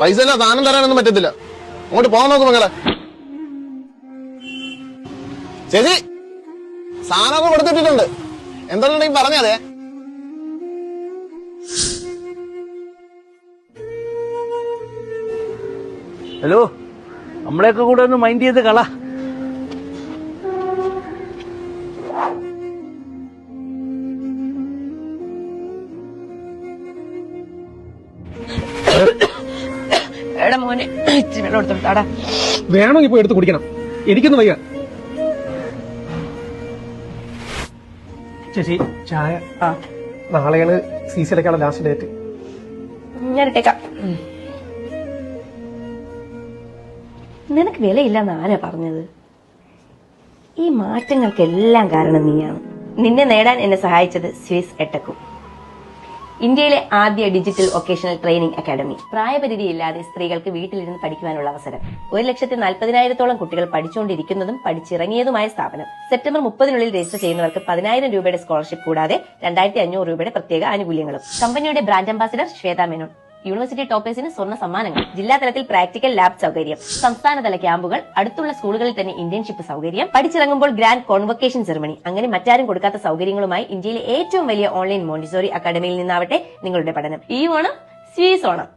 പൈസ ഇല്ല സാധനം തരാനൊന്നും പറ്റത്തില്ല. അങ്ങോട്ട് പോകാൻ നോക്കും മകളെ ചേച്ചി സാധനമൊക്കെ കൊടുത്തിട്ടിട്ടുണ്ട്. എന്തുണ്ടെങ്കിൽ പറഞ്ഞതേ ഹലോ നമ്മളെയൊക്കെ കൂടെ ഒന്ന് മൈൻഡ് ചെയ്ത് കള. എടാ മോനെ ഇച്ചിരി വെള്ളം എടുത്തോട്ടാടാ വേണമെങ്കിൽ പോയി എടുത്ത് കുടിക്കണം. എനിക്കൊന്നും വയ്യ. ചേച്ചി ചായ. ആ. നാളെയാണ് സി സി അടയ്ക്കാനുള്ള ലാസ്റ്റ് ഡേറ്റ് ഞാൻ ഇട്ടേക്കാം. നിനക്ക് വിലയില്ലെന്ന് ആരാ പറഞ്ഞത്? ഈ മാറ്റങ്ങൾക്കെല്ലാം കാരണം നീയാണ്. നിന്നെ നേടാൻ എന്നെ സഹായിച്ചത് സ്വിസ് എട്ടക്കും. ഇന്ത്യയിലെ ആദ്യ ഡിജിറ്റൽ വൊക്കേഷണൽ ട്രെയിനിംഗ് അക്കാദമി. പ്രായപരിധിയില്ലാതെ സ്ത്രീകൾക്ക് വീട്ടിലിരുന്ന് പഠിക്കുവാനുള്ള അവസരം. ഒരു ലക്ഷത്തി നാൽപ്പതിനായിരത്തോളം കുട്ടികൾ പഠിച്ചുകൊണ്ടിരിക്കുന്നതും പഠിച്ചിറങ്ങിയതുമായ സ്ഥാപനം. സെപ്റ്റംബർ മുപ്പതിനുള്ളിൽ രജിസ്റ്റർ ചെയ്യുന്നവർക്ക് പതിനായിരം രൂപയുടെ സ്കോളർഷിപ്പ് കൂടാതെ രണ്ടായിരത്തി അഞ്ഞൂറ് രൂപയുടെ പ്രത്യേക ആനുകൂല്യങ്ങളും. കമ്പനിയുടെ brand ambassador Shweta Menon. University ടോപ്പേഴ്സിന് സ്വർണ സമ്മാനങ്ങൾ ജില്ലാതലത്തിൽ പ്രാക്ടിക്കൽ ലാബ് സൗകര്യം സംസ്ഥാനതല ക്യാമ്പുകൾ അടുത്തുള്ള സ്കൂളുകളിൽ തന്നെ ഇന്റേൺഷിപ്പ് സൗകര്യം പഠിച്ചിറങ്ങുമ്പോൾ ഗ്രാൻഡ് കോൺവൊക്കേഷൻ സെറമണി അങ്ങനെ മറ്റാരും കൊടുക്കാത്ത സൗകര്യങ്ങളുമായി ഇന്ത്യയിലെ ഏറ്റവും വലിയ ഓൺലൈൻ മോണ്ടിസോറി അക്കാദമിയിൽ നിന്നാവട്ടെ നിങ്ങളുടെ പഠനം. ഈ ഓണം സ്വീസ് ഓണം